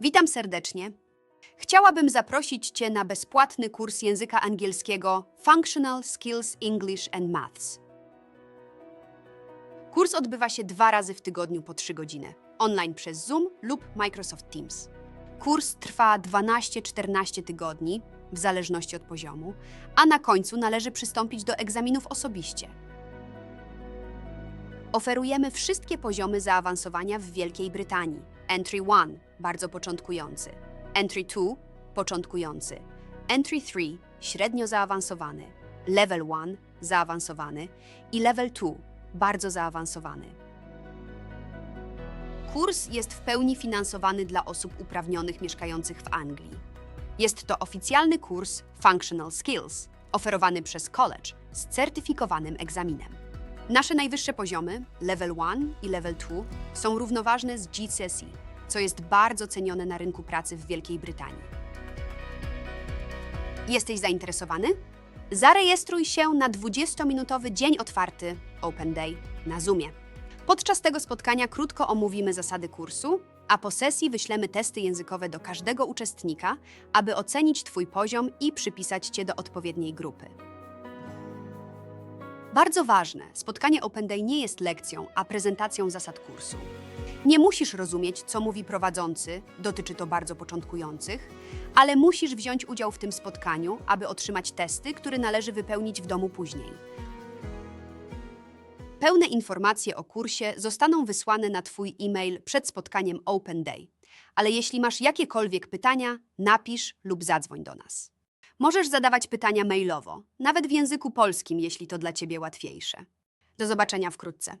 Witam serdecznie. Chciałabym zaprosić Cię na bezpłatny kurs języka angielskiego Functional Skills English and Maths. Kurs odbywa się dwa razy w tygodniu po 3 godziny, online przez Zoom lub Microsoft Teams. Kurs trwa 12-14 tygodni, w zależności od poziomu, a na końcu należy przystąpić do egzaminów osobiście. Oferujemy wszystkie poziomy zaawansowania w Wielkiej Brytanii. Entry 1 bardzo początkujący, Entry 2 początkujący, Entry 3 średnio zaawansowany, Level 1 zaawansowany i Level 2 bardzo zaawansowany. Kurs jest w pełni finansowany dla osób uprawnionych mieszkających w Anglii. Jest to oficjalny kurs Functional Skills, oferowany przez college z certyfikowanym egzaminem. Nasze najwyższe poziomy, Level 1 i Level 2, są równoważne z GCSE, co jest bardzo cenione na rynku pracy w Wielkiej Brytanii. Jesteś zainteresowany? Zarejestruj się na 20-minutowy dzień otwarty Open Day na Zoomie. Podczas tego spotkania krótko omówimy zasady kursu, a po sesji wyślemy testy językowe do każdego uczestnika, aby ocenić Twój poziom i przypisać Cię do odpowiedniej grupy. Bardzo ważne, spotkanie Open Day nie jest lekcją, a prezentacją zasad kursu. Nie musisz rozumieć, co mówi prowadzący, dotyczy to bardzo początkujących, ale musisz wziąć udział w tym spotkaniu, aby otrzymać testy, które należy wypełnić w domu później. Pełne informacje o kursie zostaną wysłane na Twój e-mail przed spotkaniem Open Day. Ale jeśli masz jakiekolwiek pytania, napisz lub zadzwoń do nas. Możesz zadawać pytania mailowo, nawet w języku polskim, jeśli to dla Ciebie łatwiejsze. Do zobaczenia wkrótce.